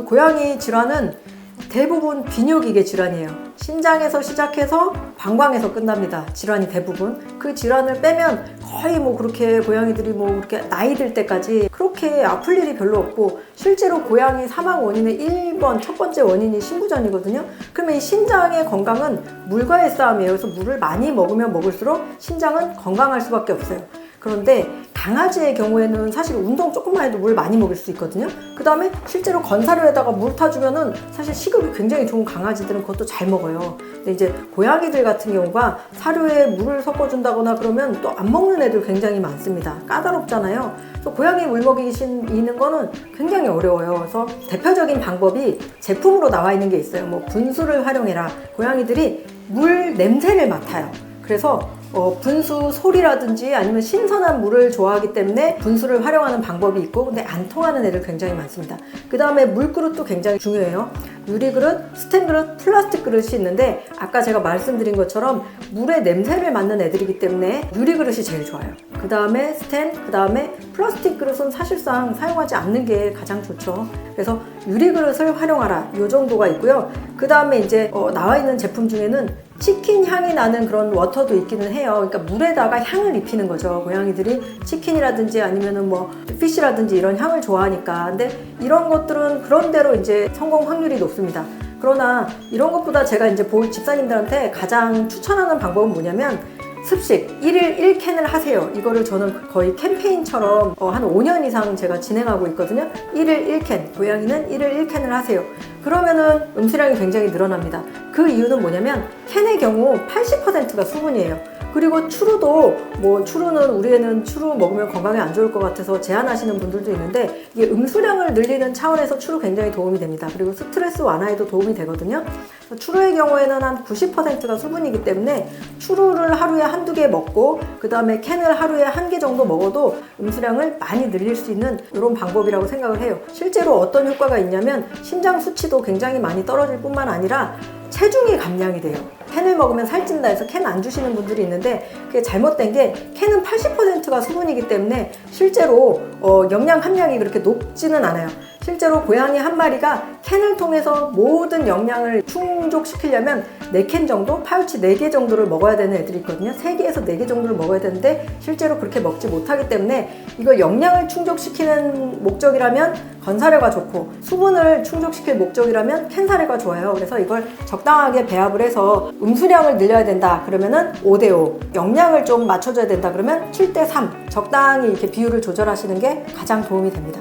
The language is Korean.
고양이 질환은 대부분 비뇨기계 질환이에요. 신장에서 시작해서 방광에서 끝납니다. 질환이 대부분. 그 질환을 빼면 거의 뭐 그렇게 고양이들이 뭐 그렇게 나이 들 때까지 그렇게 아플 일이 별로 없고 실제로 고양이 사망 원인의 1번 첫 번째 원인이 신부전이거든요. 그러면 이 신장의 건강은 물과의 싸움이에요. 그래서 물을 많이 먹으면 먹을수록 신장은 건강할 수밖에 없어요. 그런데 강아지의 경우에는 사실 운동 조금만 해도 물 많이 먹을 수 있거든요. 그 다음에 실제로 건사료에다가 물 타주면은 사실 식욕이 굉장히 좋은 강아지들은 그것도 잘 먹어요. 근데 이제 고양이들 같은 경우가 사료에 물을 섞어준다거나 그러면 또 안 먹는 애들 굉장히 많습니다. 까다롭잖아요. 그래서 고양이 물 먹이는 거는 굉장히 어려워요. 그래서 대표적인 방법이 제품으로 나와 있는 게 있어요. 뭐 분수를 활용해라. 고양이들이 물 냄새를 맡아요. 그래서 어, 분수 소리라든지 아니면 신선한 물을 좋아하기 때문에 분수를 활용하는 방법이 있고 근데 안 통하는 애들 굉장히 많습니다. 그 다음에 물그릇도 굉장히 중요해요. 유리그릇, 스텐 그릇, 플라스틱 그릇이 있는데 아까 제가 말씀드린 것처럼 물의 냄새를 맡는 애들이기 때문에 유리그릇이 제일 좋아요. 그 다음에 스텐, 그 다음에 플라스틱 그릇은 사실상 사용하지 않는 게 가장 좋죠. 그래서 유리 그릇을 활용하라. 이 정도가 있고요. 그 다음에 이제 어, 나와 있는 제품 중에는 치킨 향이 나는 그런 워터도 있기는 해요. 그러니까 물에다가 향을 입히는 거죠. 고양이들이 치킨이라든지 아니면은 뭐 피쉬라든지 이런 향을 좋아하니까. 근데 이런 것들은 그런대로 이제 성공 확률이 높습니다. 그러나 이런 것보다 제가 이제 볼 집사님들한테 가장 추천하는 방법은 뭐냐면 습식 1일 1캔을 하세요. 이거를 저는 거의 캠페인처럼 어, 한 5년 이상 제가 진행하고 있거든요. 1일 1캔, 고양이는 1일 1캔을 하세요. 그러면은 음수량이 굉장히 늘어납니다. 그 이유는 뭐냐면 캔의 경우 80%가 수분이에요. 그리고 추루도 뭐 추루는 우리 애는 추루 먹으면 건강에 안 좋을 것 같아서 제한하시는 분들도 있는데 이게 음수량을 늘리는 차원에서 추루 굉장히 도움이 됩니다. 그리고 스트레스 완화에도 도움이 되거든요. 추루의 경우에는 한 90%가 수분이기 때문에 추루를 하루에 한두 개 먹고 그 다음에 캔을 하루에 한 개 정도 먹어도 음수량을 많이 늘릴 수 있는 이런 방법이라고 생각을 해요. 실제로 어떤 효과가 있냐면 심장 수치도 굉장히 많이 떨어질 뿐만 아니라 체중이 감량이 돼요. 캔을 먹으면 살찐다 해서 캔 안 주시는 분들이 있는데 그게 잘못된 게 캔은 80%가 수분이기 때문에 실제로 어, 영양 함량이 그렇게 높지는 않아요. 실제로 고양이 한 마리가 캔을 통해서 모든 영양을 충족시키려면 4캔 정도, 파우치 4개 정도를 먹어야 되는 애들이 있거든요. 3개에서 4개 정도를 먹어야 되는데 실제로 그렇게 먹지 못하기 때문에 이거 영양을 충족시키는 목적이라면 건사료가 좋고 수분을 충족시킬 목적이라면 캔사료가 좋아요. 그래서 이걸 적당하게 배합을 해서 음수량을 늘려야 된다. 그러면은 5대5. 영양을 좀 맞춰줘야 된다. 그러면 7대3. 적당히 이렇게 비율을 조절하시는 게 가장 도움이 됩니다.